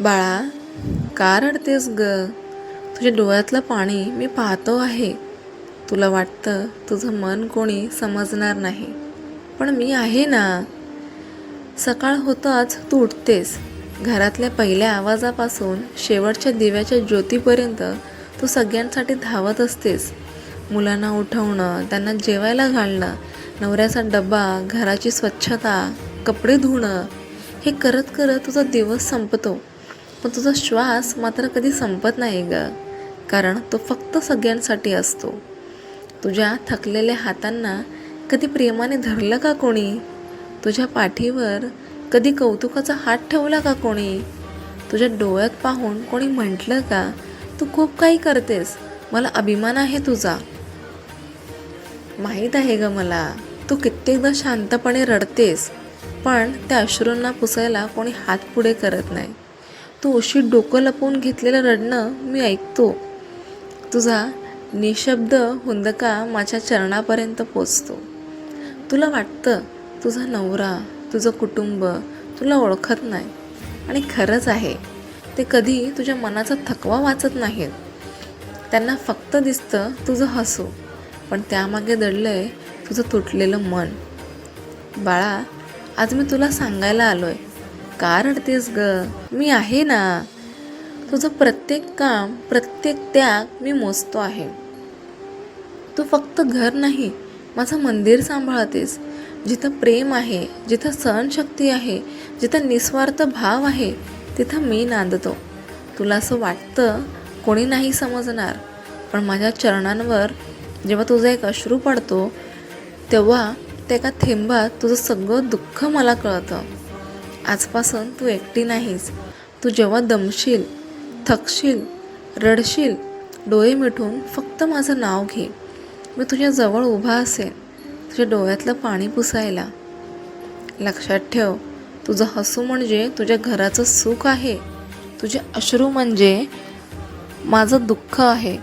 बाळा का रडतेस ग? तुझ्या डोळ्यातलं पाणी मी पाहतो आहे. तुला वाटतं तुझं मन कोणी समजणार नाही. पण मी आहे ना. सकाळ होताच तू उठतेस. घरातल्या पहिल्या आवाजापासून शेवटच्या दिव्याच्या ज्योतीपर्यंत तू सगळ्यांसाठी धावत असतेस. मुलांना उठवणं त्यांना जेवायला घालणं नवऱ्याचा डबा घराची स्वच्छता कपडे धुणं हे करत करत तुझा दिवस संपतो. पण तुझा श्वास मात्र कधी संपत नाही ग. कारण तो फक्त सगळ्यांसाठी असतो. तुझ्या थकलेल्या हातांना कधी प्रेमाने धरलं का कोणी? तुझ्या पाठीवर कधी कौतुकाचा हात ठेवला का कोणी? तुझ्या डोळ्यात पाहून कोणी म्हटलं का तू खूप काही करतेस. मला अभिमान आहे तुझा. माहीत आहे ग मला तू कित्येकदा शांतपणे रडतेस पण त्या अश्रूंना पुसायला कोणी हात पुढे करत नाही. तू उशी डोकं लपवून घेतलेलं रडणं मी ऐकतो. तुझा निशब्द हुंदका माझ्या चरणापर्यंत पोचतो. तुला वाटतं तुझा नवरा तुझं कुटुंब तुला ओळखत नाही. आणि खरंच आहे ते कधी तुझ्या मनाचा थकवा वाचत नाहीत. त्यांना फक्त दिसतं तुझं हसू पण त्यामागे दडलंय तुझं तुटलेलं मन. बाळा आज मी तुला सांगायला आलो आहे का रडतेस ग. मी आहे ना. तुझं प्रत्येक काम प्रत्येक त्याग मी मोजतो आहे. तू फक्त घर नाही माझं मंदिर सांभाळतेस. जिथं प्रेम आहे जिथं सहनशक्ती आहे जिथं निस्वार्थ भाव आहे तिथं मी नांदतो. तुला असं वाटतं कोणी नाही समजणार पण माझ्या चरणांवर जेव्हा तुझा एक अश्रू पडतो तेव्हा त्या एका थेंबात तुझं सगळं दुःख मला कळतं. आजपासून तू एकटी नाहीस. तू जेव्हा दमशील थकशील रडशील डोळे मिठून फक्त माझं नाव घे. मी तुझ्या जवळ उभा असेन तुझ्या डोळ्यातलं पाणी पुसायला. लक्षात ठेव तुझं हसू म्हणजे तुझ्या घराचं सुख आहे. तुझे अश्रू म्हणजे माझं दुःख आहे.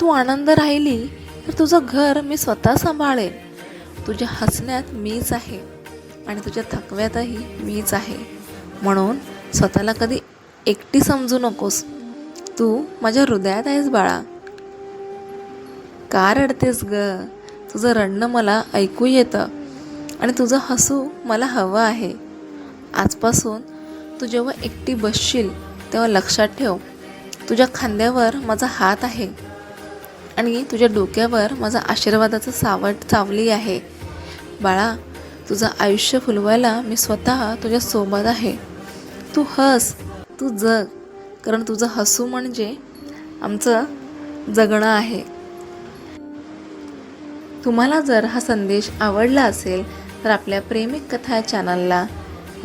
तू आनंद राहिली तर तुझं घर मी स्वतः सांभाळेन. तुझ्या हसण्यात मीच आहे. आणि तुझ्या थकव्यातही मीच आहे. म्हणून स्वतःला कधी एकटी समजू नकोस. तू माझ्या हृदयात आहेस बाळा. का रडतेस ग? तुझं रडणं मला ऐकू येतं. आणि तुझं हसू मला हवं आहे. आजपासून तू जेव्हा एकटी बसशील तेव्हा लक्षात ठेव. तुझ्या खांद्यावर माझा हात आहे. आणि तुझ्या डोक्यावर माझा आशीर्वादाचं सावट चावली आहे. बाळा तुझं आयुष्य फुलवायला मी स्वतः तुझ्या सोबत आहे. तू हस तू जग कारण तुझं हसू म्हणजे आमचं जगणं आहे. तुम्हाला जर हा संदेश आवडला असेल तर आपल्या प्रेमिक कथा चॅनलला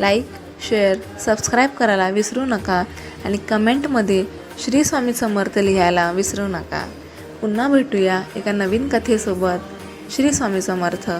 लाईक शेअर सबस्क्राईब करायला विसरू नका आणि कमेंटमध्ये श्री स्वामी समर्थ लिहायला विसरू नका. पुन्हा भेटूया एका नवीन कथेसोबत. श्री स्वामी समर्थ.